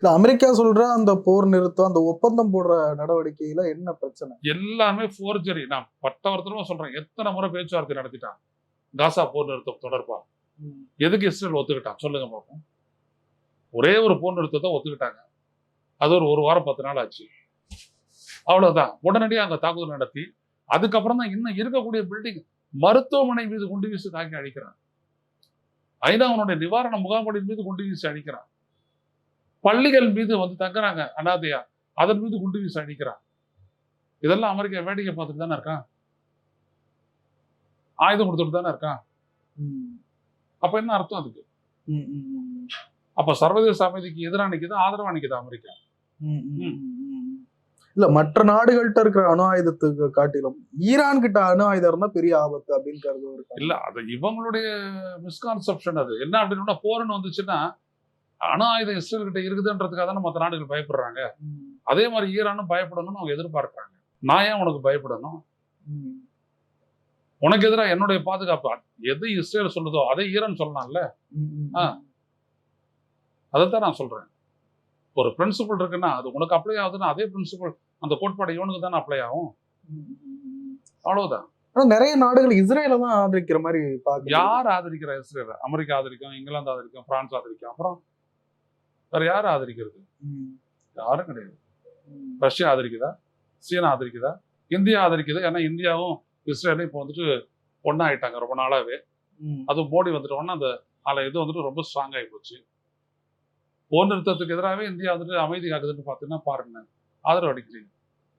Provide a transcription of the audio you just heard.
இல்ல அமெரிக்கா சொல்ற அந்த போர் நிறுத்தம் அந்த ஒப்பந்தம் போடுற நடவடிக்கையில என்ன பிரச்சனை? எல்லாமே ஃபோர்ஜரி நான் பட்டவர்த்தனமா சொல்றேன். எத்தனை முறை பேச்சுவார்த்தை நடத்திட்டான்? காசா போர் நிறுத்தம் தொடர்பா? எதுக்கு இஸ்ரேல் ஒத்துக்கிட்டான்? சொல்லுங்க பார்ப்போம் ஒரே ஒரு போர் நிறுத்தத்தை ஒத்துக்கிட்டாங்க. அது ஒரு ஒரு வாரம் பத்து நாள் ஆச்சு. அவ்வளவுதான். உடனடியாக அங்க தாக்குதல் நடத்தி அதுக்கப்புறம் தான் இன்னும் இருக்கக்கூடிய பில்டிங் மருத்துவமனை மீது குண்டு வீசி தாக்கி அழிக்கிறான். ஐநாவுடைய நிவாரண முகாம்களின் மீது குண்டு வீசி அழிக்கிறான். பள்ளிகள் மீது வந்து தங்குறாங்க அனாதையா அதன் மீது குண்டு வீசி அழிக்கிறான் இதெல்லாம் அமெரிக்கா வேடிக்கை பார்த்துட்டு தானே இருக்கான் ஆயுதம் கொடுத்துட்டு தானே இருக்கான். அப்ப என்ன அர்த்தம் அதுக்கு. அப்ப சர்வதேச அமைதிக்கு எதிராக நிக்குதா ஆதரவா நிக்குதா அமெரிக்கா. இல்ல மற்ற நாடுகள்கிட்ட இருக்கிற அணு ஆயுதத்துக்கு காட்டிலும் ஈரான் கிட்ட அணு ஆயுதம் இருந்தா பெரிய ஆபத்து அப்படின்னு கருதுவாரு இல்ல அது இவங்களுடைய மிஸ்கான்செப்ஷன் அது என்ன அப்படின்னா போர்னு வந்துச்சுன்னா அணு ஆயுதம் இஸ்ரேல் கிட்ட இருக்குதுன்றதுக்காக தானே மற்ற நாடுகள் பயப்படுறாங்க. அதே மாதிரி ஈரானும் பயப்படணும்னு அவங்க எதிர்பார்க்கறாங்க. நான் ஏன் உனக்கு பயப்படணும்? உனக்கு எதிராக என்னுடைய பாதுகாப்பு எது இஸ்ரேல் சொல்லுதோ அதை ஈரான் சொல்லலாம்ல? ஆ. அதைத்தான் நான் சொல்றேன். ஒரு பிரின்சிபல் இருக்குன்னா அது உனக்கு அப்ளை ஆகுதுன்னா அதே பிரின்சிபல் அந்த கோட்பாடு இவனுக்கு தானே அப்ளை ஆகும். அவ்வளவுதான். நிறைய நாடுகள் இஸ்ரேல தான் ஆதரிக்கிற மாதிரி யார் ஆதரிக்கிறா இஸ்ரேல்? அமெரிக்கா ஆதரிக்கும் இங்கிலாந்து ஆதரிக்கும் பிரான்ஸ் ஆதரிக்கும் அப்புறம் வேற யார் ஆதரிக்கிறது? யாரும் கிடையாது. ரஷ்யா ஆதரிக்குதா? சீனா ஆதரிக்குதா? இந்தியா ஆதரிக்குது? ஏன்னா இந்தியாவும் இஸ்ரேலும் இப்போ வந்துட்டு ஒண்ணா ஆயிட்டாங்க ரொம்ப நாளாவே. அதுவும் மோடி வந்துட்டோன்னா அந்த அதில் இது வந்துட்டு ரொம்ப ஸ்ட்ராங் ஆகி போச்சு. போர் நிறுத்தத்துக்கு எதிராகவே இந்தியா வந்துட்டு அமைதி காக்குதுன்னு பார்த்தீங்கன்னா பாருங்க ஆதரவு அளிக்கிறீங்க